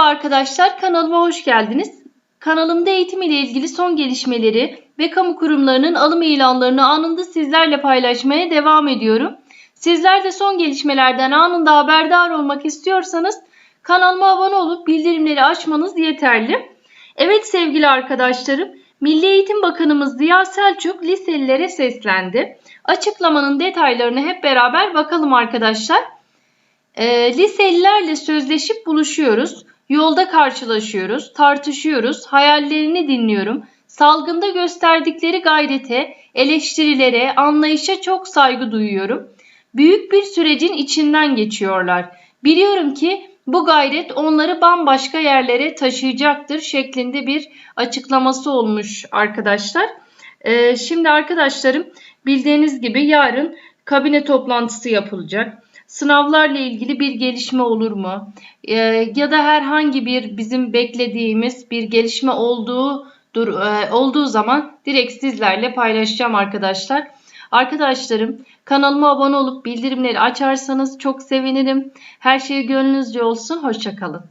Merhaba arkadaşlar, kanalıma hoş geldiniz. Kanalımda eğitim ile ilgili son gelişmeleri ve kamu kurumlarının alım ilanlarını anında sizlerle paylaşmaya devam ediyorum. Sizler de son gelişmelerden anında haberdar olmak istiyorsanız kanalıma abone olup bildirimleri açmanız yeterli. Evet sevgili arkadaşlarım, Milli Eğitim Bakanımız Ziya Selçuk liselilere seslendi. Açıklamanın detaylarını hep beraber bakalım arkadaşlar. E, liselilerle sözleşip buluşuyoruz. Yolda karşılaşıyoruz, tartışıyoruz, hayallerini dinliyorum. Salgında gösterdikleri gayrete, eleştirilere, anlayışa çok saygı duyuyorum. Büyük bir sürecin içinden geçiyorlar. Biliyorum ki bu gayret onları bambaşka yerlere taşıyacaktır şeklinde bir açıklaması olmuş arkadaşlar. Ee, şimdi arkadaşlarım bildiğiniz gibi yarın kabine toplantısı yapılacak. Sınavlarla ilgili bir gelişme olur mu? Ee, ya da herhangi bir bizim beklediğimiz bir gelişme olduğu dur, e, olduğu zaman direkt sizlerle paylaşacağım arkadaşlar. Arkadaşlarım kanalıma abone olup bildirimleri açarsanız çok sevinirim. Her şey gönlünüzce olsun. Hoşçakalın.